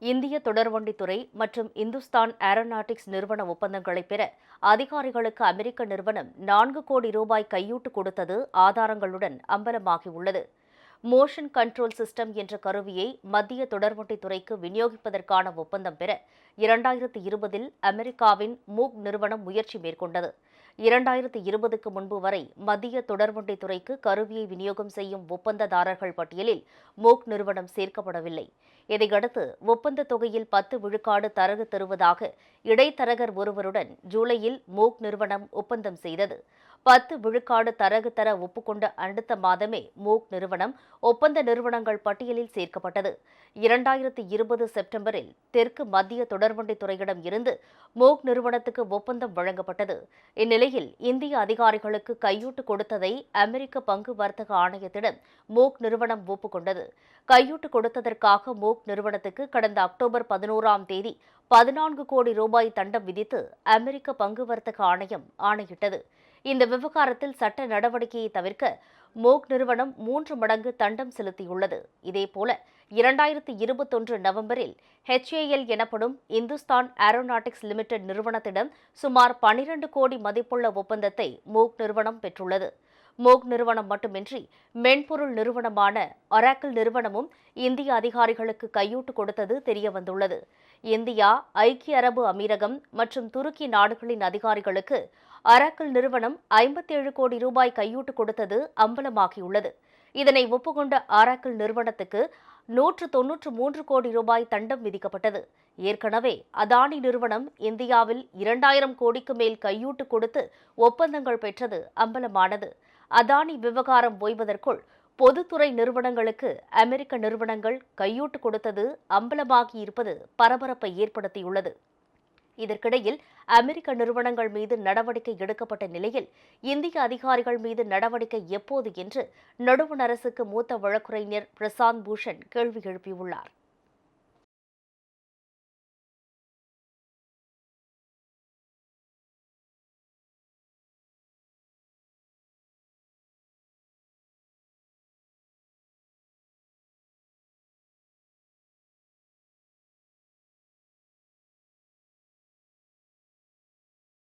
இந்திய தொடர்வண்டித்துறை மற்றும் இந்துஸ்தான் ஏரோநாட்டிக்ஸ் நிறுவன ஒப்பந்தங்களை பெற அதிகாரிகளுக்கு அமெரிக்க நிறுவனம் நான்கு கோடி ரூபாய் கையூட்டு கொடுத்தது ஆதாரங்களுடன் அம்பலமாகியுள்ளது. மோஷன் கண்ட்ரோல் சிஸ்டம் என்ற கருவியை மத்திய தொடர்வண்டித்துறைக்கு விநியோகிப்பதற்கான ஒப்பந்தம் பெற இரண்டாயிரத்தி இருபதில் அமெரிக்காவின் மூக் நிறுவனம் முயற்சி மேற்கொண்டது. இரண்டாயிரத்தி இருபதுக்கு முன்பு வரை மத்திய தொடர்வண்டித்துறைக்கு கருவியை விநியோகம் செய்யும் ஒப்பந்ததாரர்கள் பட்டியலில் மூக் நிறுவனம் சேர்க்கப்படவில்லை. இதையடுத்து ஒப்பந்த தொகையில் பத்து விழுக்காடு தரகு தருவதாக இடைத்தரகர் ஒருவருடன் ஜூலையில் மூக் நிறுவனம் ஒப்பந்தம் செய்தது. பத்து விழுக்காடு தரகு தர ஒப்புக்கொண்ட அடுத்த மாதமே மூக் நிறுவனம் ஒப்பந்த நிறுவனங்கள் பட்டியலில் சேர்க்கப்பட்டது. இரண்டாயிரத்தி இருபது செப்டம்பரில் தெற்கு மத்திய தொடர்வண்டித்துறையிடம் இருந்து மூக் நிறுவனத்துக்கு ஒப்பந்தம் வழங்கப்பட்டது. இந்நிலையில் இந்திய அதிகாரிகளுக்கு கையூட்டு கொடுத்ததை அமெரிக்க பங்கு வர்த்தக ஆணையத்திடம் மூக் நிறுவனம் ஒப்புக்கொண்டது. கையூட்டு கொடுத்ததற்காக மூக் நிறுவனத்துக்கு கடந்த அக்டோபர் பதினோராம் தேதி பதினான்கு கோடி ரூபாய் தண்டம் விதித்து அமெரிக்க பங்கு வர்த்தக ஆணையம் ஆணையிட்டது. இந்த விவகாரத்தில் சட்ட நடவடிக்கையை தவிர்க்க மோக் நிறுவனம் மூன்று மடங்கு தண்டம் செலுத்தியுள்ளது. இதேபோல இரண்டாயிரத்தி இருபத்தொன்று நவம்பரில் ஹெச்ஏஎல் எனப்படும் இந்துஸ்தான் ஏரோநாட்டிக்ஸ் லிமிடெட் நிறுவனத்திடம் சுமார் பனிரண்டு கோடி மதிப்புள்ள ஒப்பந்தத்தை மோக் நிறுவனம் பெற்றுள்ளது. மோக் நிறுவனம் மட்டுமின்றி மென்பொருள் நிறுவனமான ஒராக்கிள் நிறுவனமும் இந்திய அதிகாரிகளுக்கு கையூட்டு கொடுத்தது தெரியவந்துள்ளது. இந்தியா ஐக்கிய அரபு அமீரகம் மற்றும் துருக்கி நாடுகளின் அதிகாரிகளுக்கு அராக்கிள் நிறுவனம் ஐம்பத்தேழு கோடி ரூபாய் கையூட்டு கொடுத்தது அம்பலமாகியுள்ளது. இதனை ஒப்புக்கொண்ட ஆராக்கிள் நிறுவனத்துக்கு நூற்று தொன்னூற்று மூன்று கோடி ரூபாய் தண்டம் விதிக்கப்பட்டது. ஏற்கனவே அதானி நிறுவனம் இந்தியாவில் இரண்டாயிரம் கோடிக்கு மேல் கையூட்டு கொடுத்து ஒப்பந்தங்கள் பெற்றது அம்பலமானது. அதானி விவகாரம் ஓய்வதற்குள் பொதுத்துறை நிறுவனங்களுக்கு அமெரிக்க நிறுவனங்கள் கையூட்டு கொடுத்தது அம்பலமாகியிருப்பது பரபரப்பை ஏற்படுத்தியுள்ளது. இதற்கிடையில் அமெரிக்க நிறுவனங்கள் மீது நடவடிக்கை எடுக்கப்பட்ட நிலையில் இந்திய அதிகாரிகள் மீது நடவடிக்கை எப்போது என்று நடுவண் அரசுக்கு மூத்த வழக்குரைஞர் பிரசாந்த் பூஷன் கேள்வி எழுப்பியுள்ளார்.